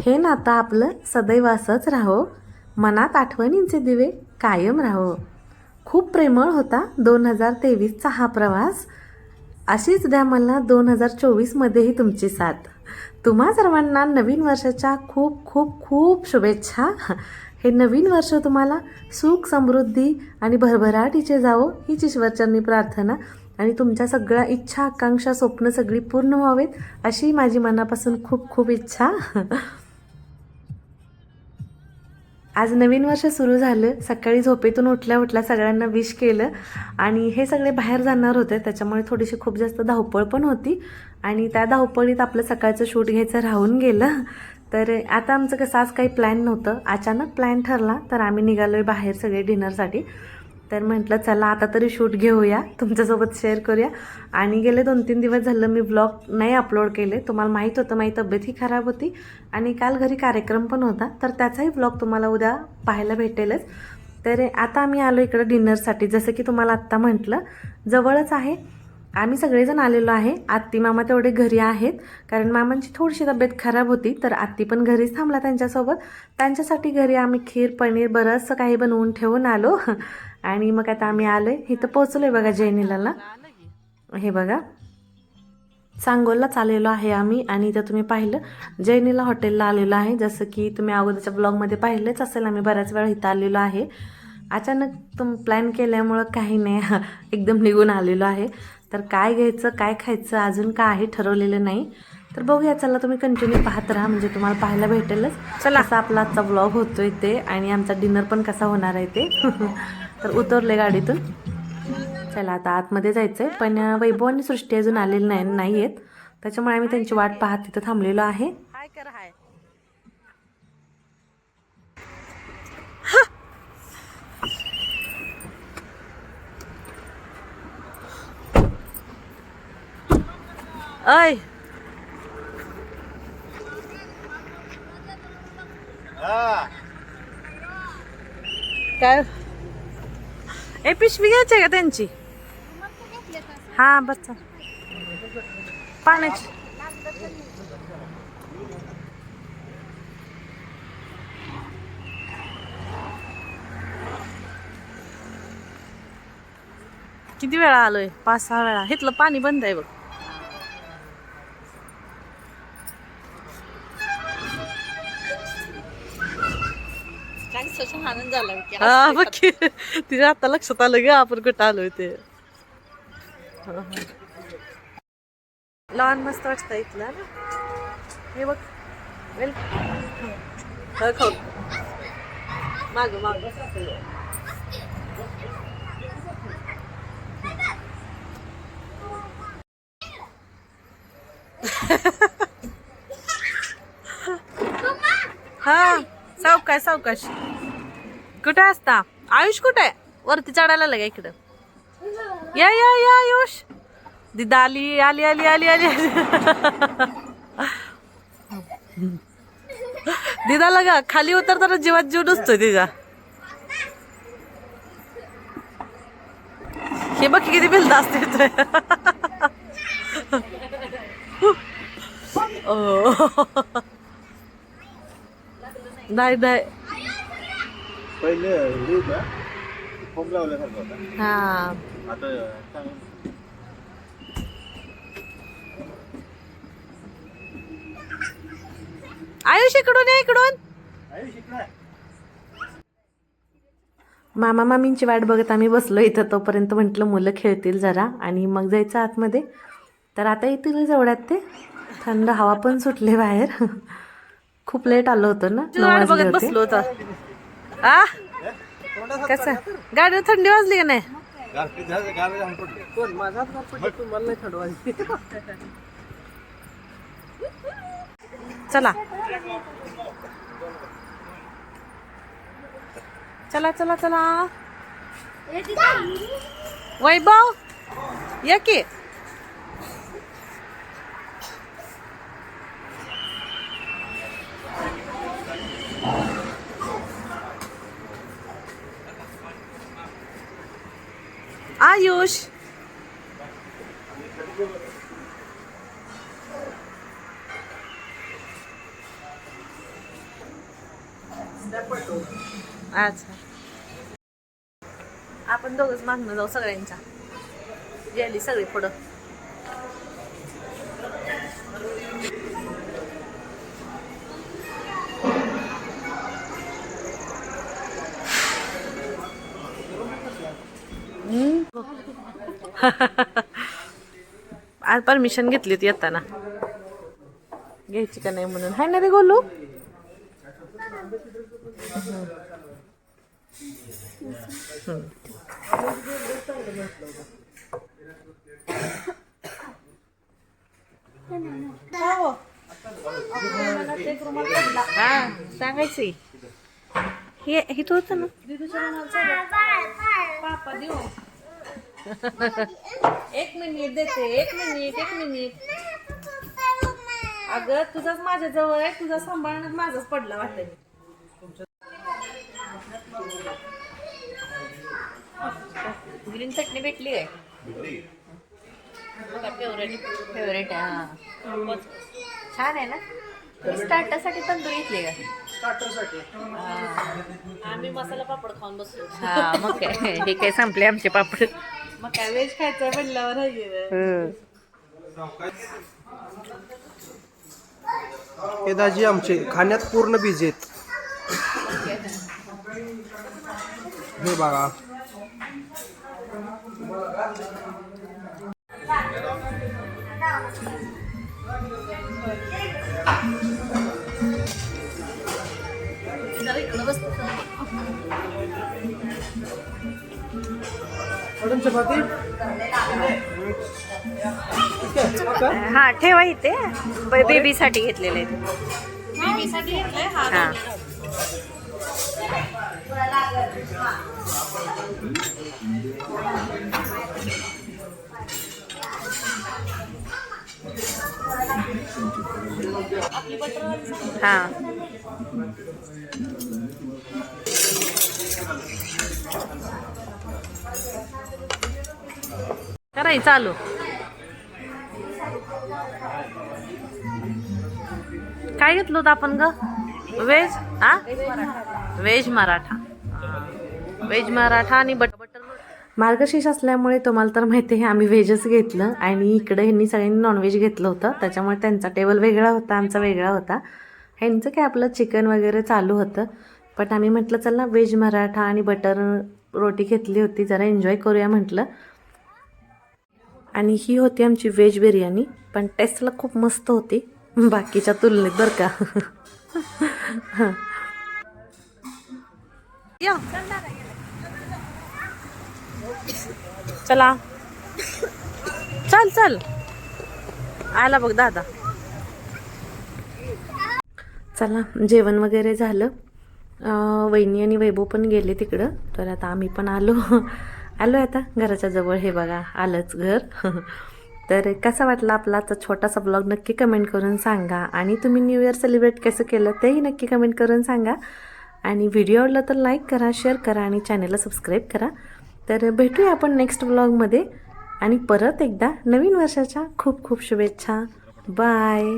हे नातं आपलं सदैव असंच राहो. मनात आठवणींचे दिवे कायम राहो. खूप प्रेमळ होता दोन हजार तेवीसचा हा प्रवास. अशीच द्या मला दोन हजार चोवीसमध्येही तुमची साथ. तुम्हा सर्वांना नवीन वर्षाच्या खूप खूप खूप शुभेच्छा. हे नवीन वर्ष तुम्हाला सुख समृद्धी आणि भरभराटीचे जावो हीच ईश्वरचरणी प्रार्थना. आणि तुमच्या सगळ्या इच्छा आकांक्षा स्वप्न सगळी पूर्ण व्हावेत अशी माझी मनापासून खूप खूप इच्छा. आज नवीन वर्ष सुरू झालं. सकाळी झोपेतून उठल्या उठल्या सगळ्यांना विश केलं. आणि हे सगळे बाहेर जाणार होते. त्याच्यामुळे थोडीशी खूप जास्त धावपळ पण होती. आणि त्या धावपळीत आपलं सकाळचं शूट घ्यायचं राहून गेलं. तर आता आमचं कसं आज काही प्लॅन नव्हतं. अचानक प्लॅन ठरला. तर आम्ही निघालो आहे बाहेर सगळे डिनरसाठी. तर म्हटलं चला आता तरी शूट घेऊया. तुमच्यासोबत शेअर करूया. आणि गेले दोन तीन दिवस झालं मी ब्लॉग नाही अपलोड केले. तुम्हाला माहीत होतं माझी तब्येतही खराब होती. आणि काल घरी कार्यक्रम पण होता. तर त्याचाही ब्लॉग तुम्हाला उद्या पाहायला भेटेलच. तर आता आम्ही आलो इकडं डिनरसाठी. जसं की तुम्हाला आत्ता म्हटलं जवळच आहे. आम्ही सगळेजण आलेलो आहे. आत्ती मामा तेवढे घरी आहेत. कारण मामांची थोडीशी तब्येत खराब होती. तर आत्ती पण घरीच थांबला त्यांच्यासोबत. त्यांच्यासाठी घरी आम्ही खीर पनीर बरंचसं काही बनवून ठेवून आलो. आणि मग आता आम्ही आलो आहे इथं पोचलो आहे बघा जैनिलाला. हे बघा. सांगोललाच आलेलो आहे आम्ही आणि इथं तुम्ही पाहिलं. जैनिला हॉटेलला आलेलो आहे. जसं की तुम्ही अगोदरच्या ब्लॉगमध्ये पाहिलंच असेल. आम्ही बऱ्याच वेळा इथं आलेलो आहे. अचानक तुम प्लॅन केल्यामुळं काही नाही. एकदम निघून आलेलो आहे. तर काय घ्यायचं काय खायचं अजून काही ठरवलेलं नाही. तर बघूया चला तुम्ही कंटिन्यू पाहत राहा. म्हणजे तुम्हाला पाहायला भेटेलच. चला. असा आपला आजचा ब्लॉग होतोय ते. आणि आमचा डिनर पण कसा होणार आहे ते. तर उतरले गाडीतून. चला आता आतमध्ये जायचं आहे पण वैभव आणि सृष्टी अजून आलेली नाही नाही आहेत त्याच्यामुळे आम्ही त्यांची वाट पाहत तिथं थांबलेलो आहे. हाय कर हाय. अय काय? ए पिशवी घ्यायची आहे का त्यांची? हा बच्चा पाण्याची. किती वेळा आलोय? पाच सहा वेळा. इथलं पाणी बंद आहे बघ. आनंद झाला हा बघ की. तिच्या आता लक्षात आलं ग आपण कुठं आलोय ते लॉन मस्त वाटतं इथलं ना? हे बघ. वेल. खाऊ. माग माग. हा सावकाश सावकाश. कुठे असता? आयुष कुठे? आहे वरती चढायला लागा इकडं? या या या आयुष. दिदा आली आली आली आली आली दिदा लगा खाली उतरताना जीवात जीव नसतोय तिचा हे बघ किती बिल असते ओ. नाही नाही. पहिले हे होतं फोम लावल्यासारखं होता. हा. आता चांगलं. आयुष इकडून ये इकडून. मामा मामींची वाट बघत आम्ही बसलो इथं तोपर्यंत म्हटलं मुलं खेळतील जरा आणि मग जायचं आतमध्ये. तर आता येतील जेवढ्यात ते. थंड हवा पण सुटले बाहेर. खूप लेट आलो होतो ना वाट बघत बसलो होता. आ? कसं? गाडीवर थंडी वाजली का नाही. चला. चला चला चला. वैभव या की. आयुष. अच्छा. आपण दोघच मागणं जाऊ सगळ्यांच्या. गेली सगळी पुढं. आज परमिशन घेतली होती येताना. घ्यायची का नाही म्हणून. हाय ना रे गोलू? हा सांगायचं हे हे तो होतं ना? पापा देऊ. एक मिनिट देते एक मिनिट एक मिनिट. अगं तुझाच माझ्या जवळ आहे तुझा सांभाळण्यात माझाच पडला वाटतं. ग्रीन चटणी भेटली काय? फेवरेट फेवरेट हा. छान आहे ना? स्टार्टरसाठी तंदूर घेतली का? आम्ही मसाला पापड खाऊन बसलो. हा मग काय. हे काय संपले आमचे पापड? मग काय खायचं म्हणल्यावर आहे हे. दाजी आमचे खाण्यात पूर्ण बिझी आहेत. हे बघा. मटन चपाती? हा ठेवा इथे. बेबीसाठी घेतलेले हा हा. कराय चालू. काय घेतलं होतं आपण ग? व्हेज? हा व्हेज मराठा. व्हेज मराठा आणि बट बटर मार्गशीर्ष असल्यामुळे तुम्हाला तर माहिती आहे आम्ही व्हेजच घेतलं आणि इकडे ह्यांनी सगळ्यांनी नॉनव्हेज घेतलं होतं. त्याच्यामुळे त्यांचा टेबल वेगळा होता आमचा वेगळा होता. ह्यांचं काय आपलं चिकन वगैरे चालू होतं. पण आम्ही म्हटलं चल ना व्हेज मराठा आणि बटर रोटी घेतली होती जरा एन्जॉय करूया म्हटलं. आणि ही होती आमची व्हेज बिर्याणी पण टेस्टला खूप मस्त होती. बाकीच्या तुलनेत बरं का. चला. चल चल. आला बघ दादा. चला जेवण वगैरे झालं. वहिनी आणि वैभव पण गेले तिकडं तर आता आम्ही पण आलो. आलो आता घराच्या जवळ. हे बघा आलंच घर. तर कसा वाटला आपला आजचा छोटासा ब्लॉग नक्की कमेंट करून सांगा. आणि तुम्ही न्यू इयर सेलिब्रेट कसं केलं तेही नक्की कमेंट करून सांगा. आणि व्हिडिओ आवडला तर लाईक करा शेअर करा आणि चॅनलला सबस्क्राईब करा. तर भेटूया आपण नेक्स्ट ब्लॉगमध्ये आणि परत एकदा नवीन वर्षाच्या खूप खूप शुभेच्छा. बाय